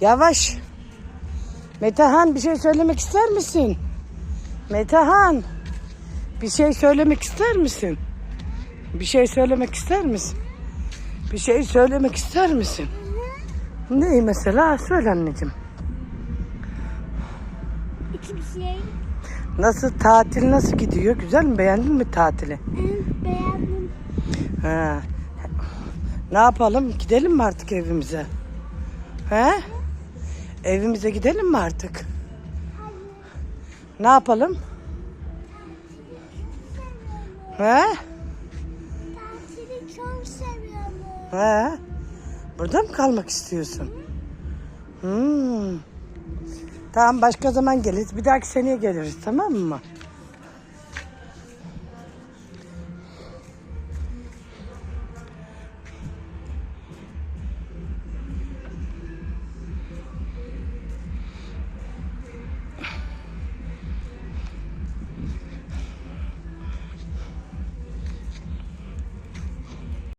Yavaş. Metehan bir şey söylemek ister misin? Metehan. Bir şey söylemek ister misin? Bir şey söylemek ister misin? Bir şey söylemek ister misin? Ne mesela? Söyle anneciğim. İki şey. Nasıl tatil nasıl gidiyor? Güzel mi? Beğendin mi tatili? Evet, beğendim. Ha. Ne yapalım? Gidelim mi artık evimize? He? Evimize gidelim mi artık? Ne yapalım? He? Tatili çok seviyorum. He? Burada mı kalmak istiyorsun? Hmm. Tamam başka zaman geliriz. Bir dahaki seneye geliriz tamam mı?